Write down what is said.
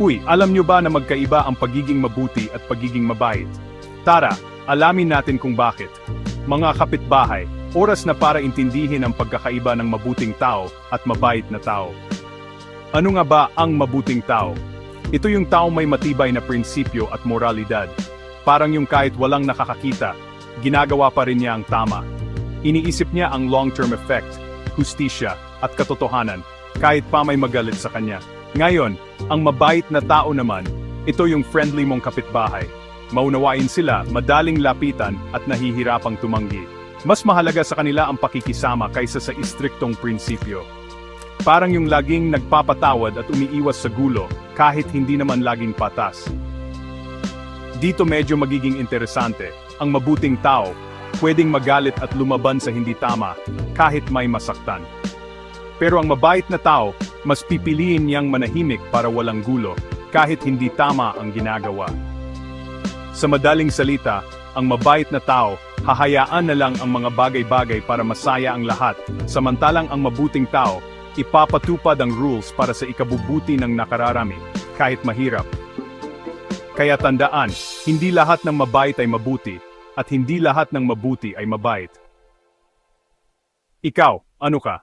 Uy, alam nyo ba na magkaiba ang pagiging mabuti at pagiging mabait? Tara, alamin natin kung bakit. Mga kapitbahay, oras na para intindihin ang pagkakaiba ng mabuting tao at mabait na tao. Ano nga ba ang mabuting tao? Ito yung tao may matibay na prinsipyo at moralidad. Parang yung kahit walang nakakakita, ginagawa pa rin niya ang tama. Iniisip niya ang long-term effect, hustisya, at katotohanan, kahit pa may magalit sa kanya. Ngayon, ang mabait na tao naman, ito yung friendly mong kapitbahay. Maunawain sila, madaling lapitan, at nahihirapang tumanggi. Mas mahalaga sa kanila ang pakikisama kaysa sa istriktong prinsipyo. Parang yung laging nagpapatawad at umiiwas sa gulo, kahit hindi naman laging patas. Dito medyo magiging interesante, ang mabuting tao, pwedeng magalit at lumaban sa hindi tama, kahit may masaktan. Pero ang mabait na tao, mas pipiliin niyang manahimik para walang gulo, kahit hindi tama ang ginagawa. Sa madaling salita, ang mabait na tao, hahayaan na lang ang mga bagay-bagay para masaya ang lahat, samantalang ang mabuting tao, ipapatupad ang rules para sa ikabubuti ng nakararami, kahit mahirap. Kaya tandaan, hindi lahat ng mabait ay mabuti, at hindi lahat ng mabuti ay mabait. Ikaw, ano ka?